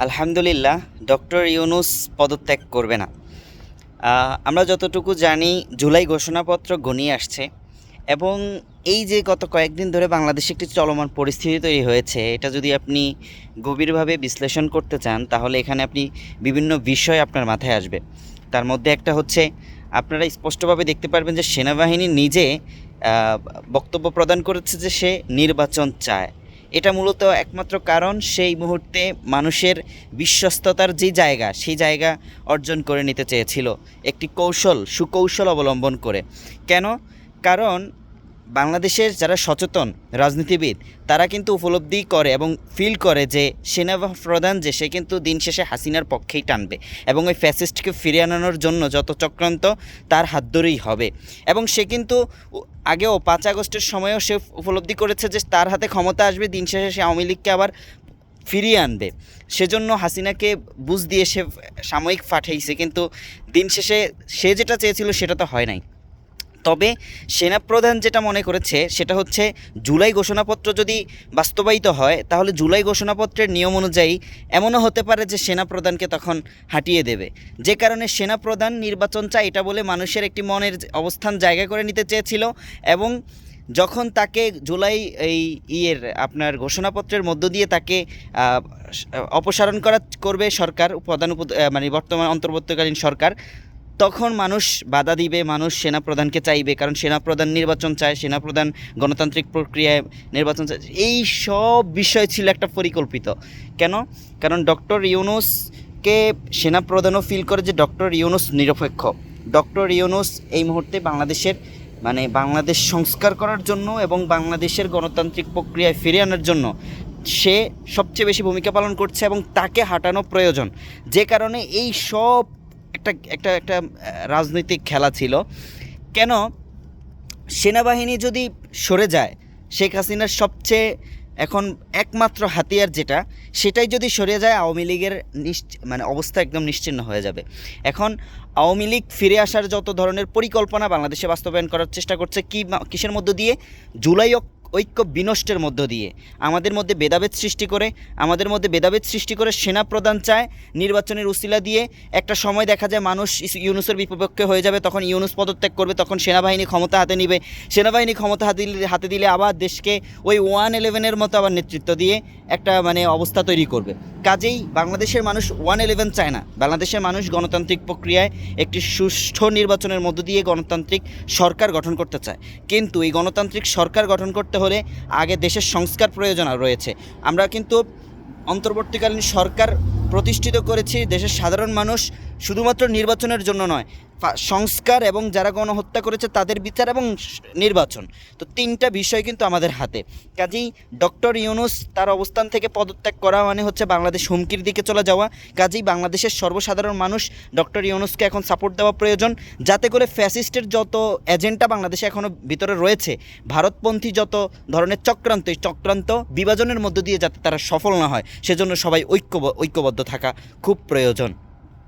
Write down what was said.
আলহামদুলিল্লাহ, ডক্টর ইউনুস পদত্যাগ করবে না। আমরা যতটুকু জানি, জুলাই ঘোষণাপত্র গনিয়ে আসছে এবং এই যে গত কয়েকদিন ধরে বাংলাদেশে একটি চলমান পরিস্থিতি তৈরি হয়েছে, এটা যদি আপনি গভীরভাবে বিশ্লেষণ করতে চান, তাহলে এখানে আপনি বিভিন্ন বিষয় আপনার মাথায় আসবে। তার মধ্যে একটা হচ্ছে, আপনারা স্পষ্টভাবে দেখতে পারবেন যে সেনাবাহিনী নিজে বক্তব্য প্রদান করেছে যে সে নির্বাচন চায়। এটা মূলত একমাত্র কারণ সেই মুহূর্তে মানুষের বিশ্বস্ততার যে জায়গা, সেই জায়গা অর্জন করে নিতে চেয়েছিল। একটি কৌশল, সুকৌশল অবলম্বন করে। কেন? কারণ বাংলাদেশের যারা সচেতন রাজনীতিবিদ, তারা কিন্তু উপলব্ধি করে এবং ফিল করে যে সেনা প্রধান যে সে কিন্তু দিন শেষে হাসিনার পক্ষেই টানবে এবং ওই ফ্যাসিস্টকে ফিরিয়ে আনানোর জন্য যত চক্রান্ত তার হাত ধরেই হবে। এবং সে কিন্তু আগেও পাঁচ আগস্টের সময়ও সে উপলব্ধি করেছে যে তার হাতে ক্ষমতা আসবে, দিন শেষে সে আওয়ামী লীগকে আবার ফিরিয়ে আনবে। সেজন্য হাসিনাকে বুঝ দিয়ে সে সাময়িক পাঠাইছে কিন্তু দিন শেষে সে যেটা চেয়েছিল সেটা তো হয় নাই। তবে সেনাপ্রধান যেটা মনে করেছে, সেটা হচ্ছে জুলাই ঘোষণাপত্র যদি বাস্তবায়িত হয়, তাহলে জুলাই ঘোষণাপত্রের নিয়ম অনুযায়ী এমনও হতে পারে যে সেনাপ্রধানকে তখন হাঁটিয়ে দেবে। যে কারণে সেনাপ্রধান নির্বাচন চায় এটা বলে মানুষের একটি মনের অবস্থান জায়গা করে নিতে চেয়েছিল এবং যখন তাকে জুলাই এই ইয়ের আপনার ঘোষণাপত্রের মধ্য দিয়ে তাকে অপসারণ করা করবে সরকার, প্রধান মানে বর্তমান অন্তর্বর্তীকালীন সরকার তখন মানুষ বাধা দিবে, মানুষ সেনাপ্রধানকে চাইবে, কারণ সেনাপ্রধান নির্বাচন চায়, সেনাপ্রধান গণতান্ত্রিক প্রক্রিয়ায় নির্বাচন চায়। এই সব বিষয় ছিল একটা পরিকল্পিত। কেন? কারণ ডক্টর ইউনুসকে সেনাপ্রধানও ফিল করে যে ডক্টর ইউনুস নিরপেক্ষ। ডক্টর ইউনুস এই মুহূর্তে বাংলাদেশের মানে বাংলাদেশ সংস্কার করার জন্য এবং বাংলাদেশের গণতান্ত্রিক প্রক্রিয়ায় ফিরিয়ে আনার জন্য সে সবচেয়ে বেশি ভূমিকা পালন করছে এবং তাকে হাঁটানো প্রয়োজন। যে কারণে এই সব একটা একটা একটা রাজনৈতিক খেলা ছিল। কেন? সেনাবাহিনী যদি সরে যায়, শেখ হাসিনার সবচেয়ে এখন একমাত্র হাতিয়ার যেটা, সেটাই যদি সরে যায়, আওয়ামী লীগের মানে অবস্থা একদম নিশ্চিন্ন হয়ে যাবে। এখন আওয়ামী লীগ ফিরে আসার যত ধরনের পরিকল্পনা বাংলাদেশে বাস্তবায়ন করার চেষ্টা করছে, কি কিসের মধ্য দিয়ে? জুলাই ঐক্য বিনষ্টের মধ্য দিয়ে। আমাদের মধ্যে ভেদাভেদ সৃষ্টি করে, আমাদের মধ্যে ভেদাভেদ সৃষ্টি করে সেনা প্রদান চায়, নির্বাচনের উসিলা দিয়ে একটা সময় দেখা যায় মানুষ ইউনুসের বিপক্ষে হয়ে যাবে, তখন ইউনুস পদত্যাগ করবে, তখন সেনাবাহিনী ক্ষমতা হাতে নিবে। সেনাবাহিনী ক্ষমতা হাতে দিলে হাতে দিলে আবার দেশকে ওই ওয়ান ইলেভেনের মতো আবার নেতৃত্ব দিয়ে একটা মানে অবস্থা তৈরি করবে। কাজেই বাংলাদেশের মানুষ ওয়ান ইলেভেন চায় না। বাংলাদেশের মানুষ গণতান্ত্রিক প্রক্রিয়ায় একটি সুষ্ঠু নির্বাচনের মধ্য দিয়ে গণতান্ত্রিক সরকার গঠন করতে চায়। কিন্তু এই গণতান্ত্রিক সরকার গঠন করতে হলে আগে দেশের সংস্কার প্রয়োজন রয়েছে। আমরা কিন্তু অন্তর্বর্তীকালীন সরকার প্রতিষ্ঠিত করেছি দেশের সাধারণ মানুষ শুধুমাত্র নির্বাচনের জন্য নয় সংস্কার এবং যারা গণহত্যা করেছে তাদের বিচার এবং নির্বাচন। তো তিনটা বিষয় কিন্তু আমাদের হাতে। কাজেই ডক্টর ইউনুস তার অবস্থান থেকে পদত্যাগ করা মানে হচ্ছে বাংলাদেশ হুমকির দিকে চলে যাওয়া। কাজেই বাংলাদেশের সর্বসাধারণ মানুষ ডক্টর ইউনুসকে এখন সাপোর্ট দেওয়া প্রয়োজন। যাতে করে ফ্যাসিস্টের যত এজেন্ডা বাংলাদেশে এখনও ভিতরে রয়েছে, ভারতপন্থী যত ধরনের চক্রান্ত, এই চক্রান্ত বিভাজনের মধ্য দিয়ে যাতে তারা সফল না হয়, সেজন্য সবাই ঐক্য ঐক্যবদ্ধ থাকা খুব প্রয়োজন।